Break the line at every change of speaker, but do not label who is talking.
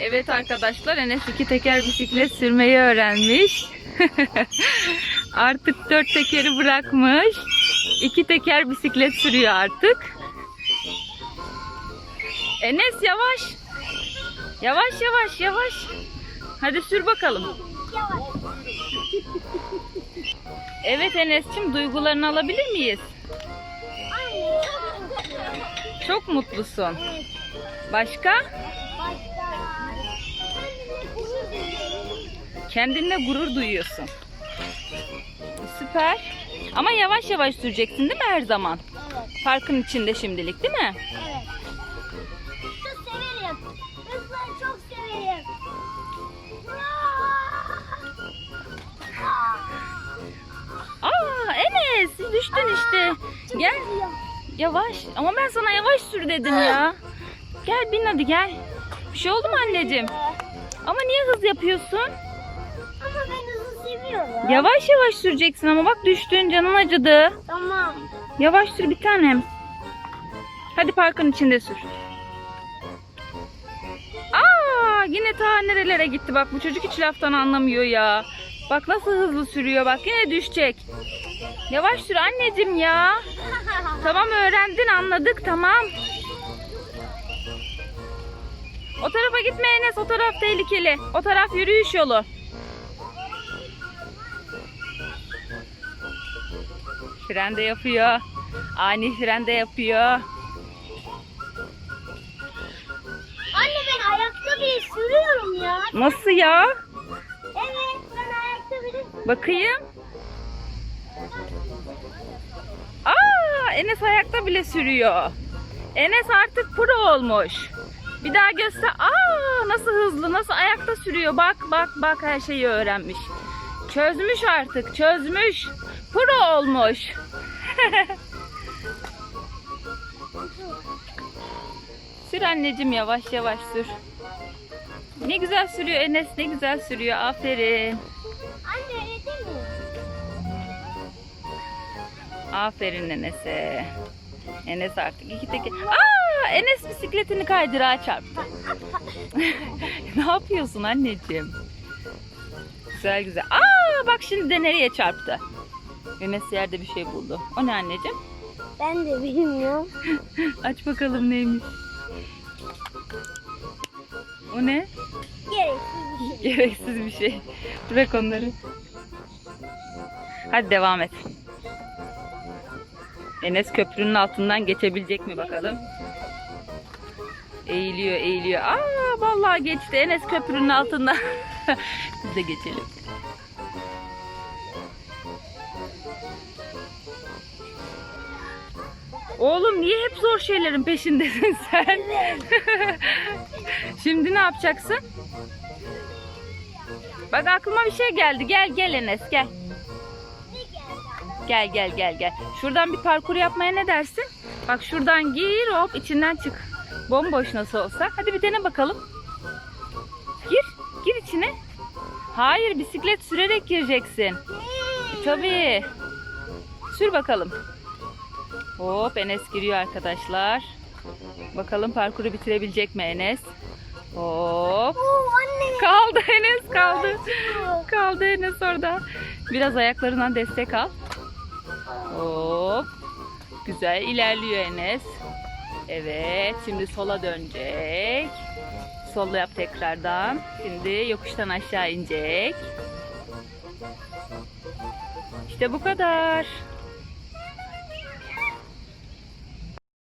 Evet arkadaşlar Enes iki teker bisiklet sürmeyi öğrenmiş. artık dört tekeri bırakmış. İki teker bisiklet sürüyor artık. Enes yavaş. Yavaş yavaş yavaş. Hadi sür bakalım. Evet Enes'cim duygularını alabilir miyiz? Çok mutlusun. Başka? Kendinle gurur duyuyorsun. Süper. Ama yavaş yavaş süreceksin değil mi her zaman?
Evet.
Parkın içinde şimdilik değil mi?
Evet. Hızlı severim. Hızları çok severim.
Aa Enes düştün işte. Gel yavaş. Ama ben sana yavaş sür dedim ya. Gel bin hadi gel. Bir şey oldu mu anneciğim? Ama niye hız yapıyorsun?
Ama ben hızlı seviyorum.
Yavaş yavaş süreceksin ama bak düştün canın acıdı.
Tamam.
Yavaş sür bir tanem. Hadi parkın içinde sür. Aa, yine ta nerelere gitti bak bu çocuk hiç laftan anlamıyor ya. Bak nasıl hızlı sürüyor bak yine düşecek. Yavaş sür anneciğim ya. Tamam öğrendin anladık tamam. O tarafa gitme Enes o taraf tehlikeli. O taraf yürüyüş yolu. Fren de yapıyor. Ani fren de yapıyor.
Anne ben ayakta bile sürüyorum ya.
Nasıl ya?
Evet ben ayakta bile
Bakayım. Aa, Enes ayakta bile sürüyor. Enes artık pro olmuş. Bir daha göster. Aa, nasıl hızlı, nasıl ayakta sürüyor. Bak, bak, bak her şeyi öğrenmiş. Çözmüş artık, çözmüş. Pro olmuş. sür anneciğim yavaş yavaş sür. Ne güzel sürüyor Enes, ne güzel sürüyor. Aferin.
Anne öyle değil mi?
Aferin Enes'e. Enes artık iki teker. Aa, Enes bisikletini kaydırağa çarptı. ne yapıyorsun anneciğim? Güzel güzel. Aa, bak şimdi de nereye çarptı? Enes yerde bir şey buldu. O ne anneciğim?
Ben de bilmiyorum.
Aç bakalım neymiş. O ne?
Gereksiz bir şey.
Gereksiz bir şey. Bırak onları. Hadi devam et. Enes köprünün altından geçebilecek mi bakalım? Eğiliyor, eğiliyor. Aa vallahi geçti. Enes köprünün altından. Biz de geçelim. Oğlum niye hep zor şeylerin peşindesin sen? Şimdi ne yapacaksın? Bak aklıma bir şey geldi. Gel gel Enes gel. Gel gel gel gel. Şuradan bir parkur yapmaya ne dersin? Bak şuradan gir hop içinden çık. Bomboş nasıl olsa. Hadi bir dene bakalım. Gir. Gir içine. Hayır bisiklet sürerek gireceksin. Tabii. Sür bakalım. Hop Enes giriyor arkadaşlar. Bakalım parkuru bitirebilecek mi Enes? Hop. Kaldı Enes kaldı. Kaldı Enes orada. Biraz ayaklarından destek al. Hop. Güzel ilerliyor Enes. Evet şimdi sola dönecek. Solla yap tekrardan. Şimdi yokuştan aşağı inecek. İşte bu kadar.